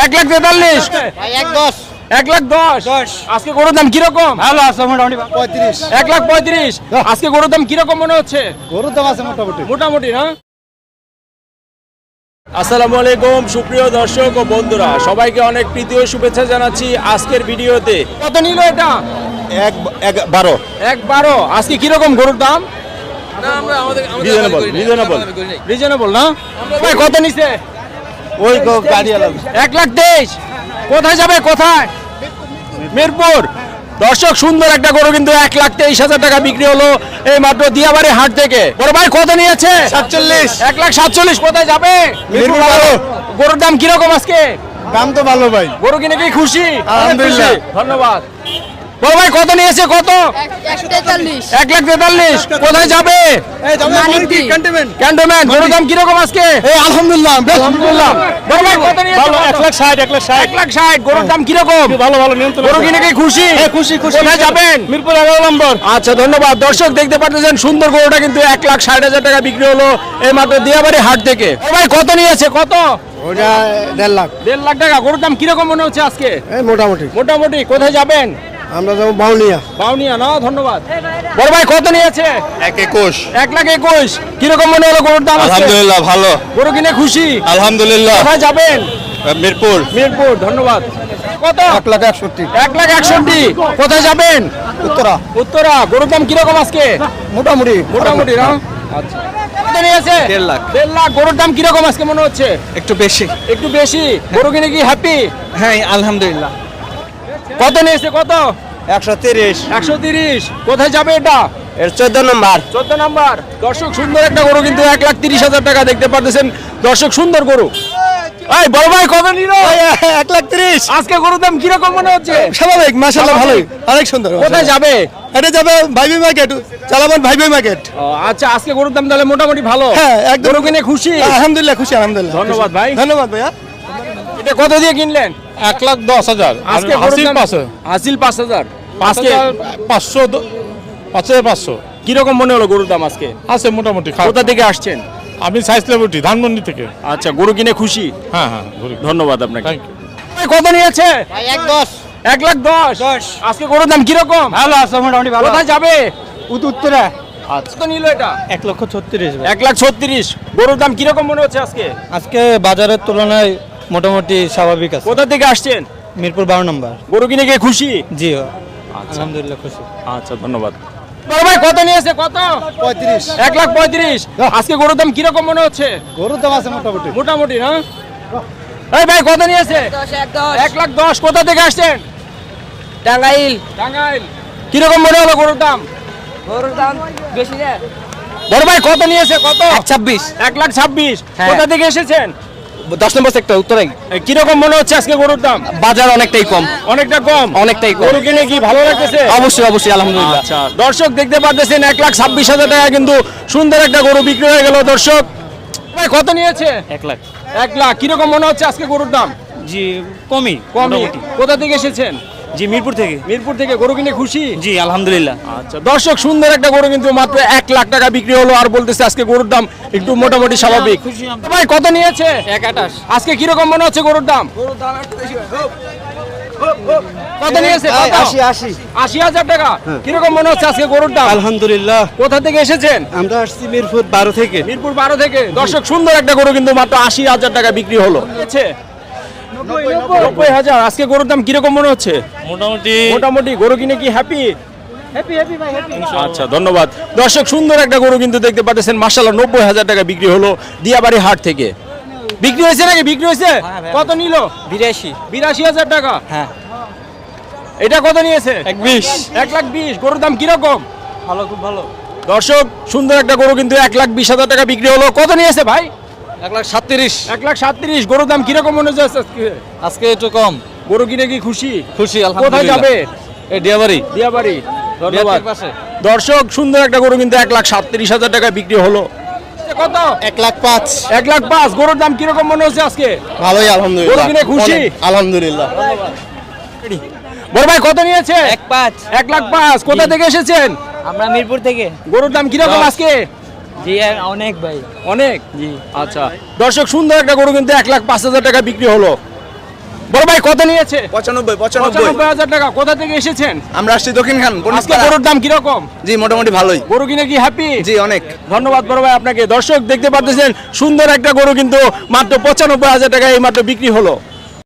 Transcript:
এক লাখ তেতাল্লিশ। এক দশ। এক লাখ দশ। আজকে গরুর দাম কীরকম? ভালো আছে মোটামুটি পঁয়ত্রিশ। এক লাখ পঁয়ত্রিশ। আজকে গরুর দাম কীরকম মনে হচ্ছে? গরুর দাম আছে মোটামুটি। মোটামুটি না? আসসালামু আলাইকুম সুপ্রিয় দর্শক ও বন্ধুরা। সবাইকে অনেক প্রীতি ও শুভেচ্ছা জানাচ্ছি আজকের ভিডিওতে। কত নিল এটা? এক এক বারো। এক বারো। আজকে কীরকম গরুর দাম? রিজনেবল রিজনেবল রিজনেবল না? কত নিছে? ওই গাড়ি এক লাখ তেইশ। কোথায় যাবে কোথায়? মিরপুর। দর্শক সুন্দর একটা গরু কিন্তু এক লাখ তেইশ হাজার টাকা বিক্রি হলো এই মাত্র দিয়াবাড়ি হাট থেকে। বড় ভাই কত নিয়েছে? সাতচল্লিশ। এক লাখ সাতচল্লিশ কোথায় যাবে? গরুর দাম কীরকম আজকে? দাম তো ভালো ভাই। গরু কিনে কি খুশি। আলহামদুলিল্লাহ। ধন্যবাদ। বড় ভাই কত নিয়েছে কত? এক লাখ তেতাল্লিশ। কোথায় যাবে? মানিকদি। ক্যান্টনমেন্ট। গরুর দাম কীরকম আজকে? আলহামদুলিল্লাহ আলহামদুলিল্লাহ। বড় ভাই কত নিয়েছে এক লাখ ষাট এক লাখ ষাট। এক লাখ ষাট গরুর দাম কীরকম? ভালো ভালো গরু কিনে কি খুশি? হ্যাঁ, খুশি, খুশি। কোথায় যাবেন? মিরপুর এগারো নম্বর। আচ্ছা ধন্যবাদ। দর্শক দেখতে পাচ্ছেন সুন্দর গরুটা কিন্তু এক লাখ ষাট হাজার টাকা বিক্রি হলো এই মাত্র দিয়াবাড়ি হাট থেকে। ভাই কত নিয়েছে কত? ওটা দেড় লাখ। দেড় লাখ টাকা। গরুর দাম কীরকম মনে হচ্ছে আজকে? মোটামুটি। মোটামুটি কোথায় যাবেন? আমরা যাব বাউনিয়া। বাউনিয়া না ধন্যবাদ। বড় ভাই কত নিয়েছে? এক একুশ। এক লাখ একুশ। কীরকম মনে হলো গরুর দাম আলহামদুলিল্লাহ ভালো। গরু কিনে খুশি? আলহামদুলিল্লাহ। কোথায় যাবেন? মিরপুর। মিরপুর ধন্যবাদ। কত? এক লাখ একষট্টি। এক লাখ একষট্টি। কোথায় যাবেন? উত্তরা। উত্তরা। গরুর দাম কীরকম আজকে? মোটামুটি। মোটামুটি না আচ্ছা। কত নিয়েছে? দেড় লাখ। দেড় লাখ। গরুর দাম কীরকম আজকে মনে হচ্ছে? একটু বেশি। একটু বেশি। গরু কিনে কি হ্যাপি হ্যাঁ আলহামদুলিল্লাহ। কত নিয়েছে কত? একশো তিরিশ। একশো তিরিশ। কোথায় যাবে এটা? এর চোদ্দ নম্বর। চোদ্দ নাম্বার। দর্শক সুন্দর একটা গরু কিন্তু এক লাখ তিরিশ হাজার টাকা দেখতে পাচ্ছেন দর্শক সুন্দর গরু। এই বড় ভাই কত নিল? এক লাখ তিরিশ। আজকে গরুর দাম কীরকম মনে হচ্ছে? স্বাভাবিক মাসাল্লাহ ভালোই। অনেক সুন্দর কোথায় যাবে? এটা যাবে ভাইবি মার্কেট ভাইবি মার্কেট। আচ্ছা আজকে গরুর দাম তাহলে মোটামুটি ভালো। হ্যাঁ, একদম। গরু কিনে খুশি? আলহামদুলিল্লাহ খুশি আলহামদুলিল্লাহ। ধন্যবাদ ভাই। ধন্যবাদ ভাইয়া। এটা কত দিয়ে কিনলেন? এক লাখ দশ হাজার। আজকে গরুর হাসিল পাঁচশো। হাসিল পাঁচ হাজার। পাঁচ পাঁচশো পাঁচ হাজার পাঁচশো। কীরকম মনে হলো গরুর দাম আজকে? আছে মোটামুটি কোথা থেকে আসছেন? আমি সাইজ লেবুটি ধানমন্ডি থেকে। আচ্ছা গরু কিনে খুশি? হ্যাঁ হ্যাঁ ধন্যবাদ আপনাকে। কত নিয়েছে? এক দশ। এক লাখ দশ? আজকে গরুর দাম কীরকম? ভালো আছে মোটামুটি ভালো। কোথায় যাবে? উত্তরা। আচ্ছা। নিল এটা? এক লক্ষ ছত্রিশ এক লাখ ছত্রিশ। গরুর দাম কীরকম মনে হচ্ছে আজকে? আজকে বাজারের তুলনায় মোটামুটি স্বাভাবিক আছে। কোথা থেকে আসছেন? মিরপুর বারো নম্বর। গরু কিনে গিয়ে খুশি? জি আলহামদুলিল্লাহ খুশি। আচ্ছা ধন্যবাদ। বড় ভাই কত নিয়েছে কত? পঁয়ত্রিশ। এক লাখ পঁয়ত্রিশ। আজকে গরুর দাম কীরকম মনে হচ্ছে? গরুর দাম আছে মোটামুটি। মোটামুটি না? এই ভাই কত নিয়েছে দশ এক লাখ দশ। কোথা থেকে আসছেন? টাঙ্গাইল। টাঙ্গাইল। কীরকম মনে হলো গরুর দাম? গরুর দাম বেশি না বড় ভাই কত নিয়েছে কত? ছাব্বিশ। এক লাখ ছাব্বিশ। হ্যাঁ। কোথা থেকে এসেছেন? দশ নম্বর সেক্টর উত্তরাই কীরকম মনে হচ্ছে আজকে গরুর দাম? বাজার অনেকটাই কম। অনেকটা কম? অনেকটাই কম। গরু কিনে কি ভালো লাগতেছে? অবশ্যই অবশ্যই আলহামদুলিল্লাহ। আচ্ছা দর্শক দেখতে পাচ্ছেন এক লাখ ছাব্বিশ হাজার টাকা কিন্তু সুন্দর একটা গরু বিক্রি হয়ে গেল দর্শক। ভাই কত নিয়েছে? এক লাখ। এক লাখ। কীরকম মনে হচ্ছে আজকে গরুর দাম? জি কমই কমই। কোথা থেকে এসেছেন? জি মিরপুর থেকে। মিরপুর থেকে গরু কিনে খুশি? জি আলহামদুলিল্লাহ। আচ্ছা দর্শক সুন্দর একটা গরু কিন্তু মাত্র এক লাখ টাকা বিক্রি হলো আর বলতেছে আজকে গরুর দাম একটু মোটামুটি স্বাভাবিক। ভাই কত নিয়েছে? এক আটাশ আজকে কীরকম মনে হচ্ছে গরুর দাম? কত নিয়েছে? কত? আশি আশি। আশি হাজার টাকা? কীরকম মনে হচ্ছে আজকে গরুর দাম? আলহামদুলিল্লাহ। কোথা থেকে এসেছেন? আমরা আসছি মিরপুর বারো থেকে। মিরপুর বারো থেকে। দর্শক সুন্দর একটা গরু কিন্তু মাত্র আশি হাজার টাকা বিক্রি হলো। নব্বই হাজার। আজকে গরুর দাম কীরকম মনে হচ্ছে? মোটামুটি মোটামুটি গরু কিনে কি হ্যাপি আচ্ছা ধন্যবাদ। দর্শক সুন্দর একটা গরু কিন্তু দেখতে পাচ্ছেন। মার্শাল্লাহ নব্বই হাজার টাকা বিক্রি হলো দিয়াবাড়ি হাট থেকে। বিক্রি হয়েছে নাকি? বিক্রি হয়েছে? কত নিল? বিরাশি। বিরাশি হাজার টাকা? হ্যাঁ। এটা কত নিয়েছে? এক বিশ। এক লাখ বিশ। গরুর দাম কীরকম? ভালো খুব ভালো। দর্শক সুন্দর একটা গরু কিন্তু এক লাখ বিশ হাজার টাকা বিক্রি হলো। কত নিয়েছে ভাই? এক লাখ সাতত্রিশ। এক লাখ সাতত্রিশ। গরুর দাম কীরকম মনে হচ্ছে আজকে? আজকে একটু কম। গরু কিনে কি খুশি? খুশি কোথায় যাবে? এই ডিয়াবাড়ি দিয়াবাড়ি। ধন্যবাদ। দর্শক সুন্দর একটা গরু কিন্তু এক লাখ সাতত্রিশ হাজার টাকা বিক্রি হলো। কত? এক লাখ পাঁচ। এক লাখ পাঁচ। গরুর দাম কীরকম মনে হচ্ছে আজকে? ভালোই আলহামদুলিল্লাহ। কিনে খুশি? আলহামদুলিল্লাহ। বড় ভাই কত নিয়েছে? এক পাঁচ। এক লাখ পাঁচ। কোথা থেকে এসেছেন? আমরা মিরপুর থেকে। গরুর দাম কীরকম আজকে? জি অনেক ভাই। অনেক? জি। আচ্ছা। দর্শক সুন্দর একটা গরু কিন্তু এক লাখ পাঁচ হাজার টাকা বিক্রি হলো। বড় ভাই কত নিয়েছে? পঁচানব্বই পঁচানব্বই। হাজার টাকা। কোথা থেকে এসেছেন? আমরা আসছি দক্ষিণ খান আজকে গরুর দাম কীরকম? জি মোটামুটি ভালোই। গরু কিনে কি হ্যাপি জি অনেক। ধন্যবাদ বড় ভাই আপনাকে। দর্শক দেখতে পাচ্ছেন সুন্দর একটা গরু কিন্তু মাত্র পঁচানব্বই হাজার টাকা এই মাত্র বিক্রি হলো।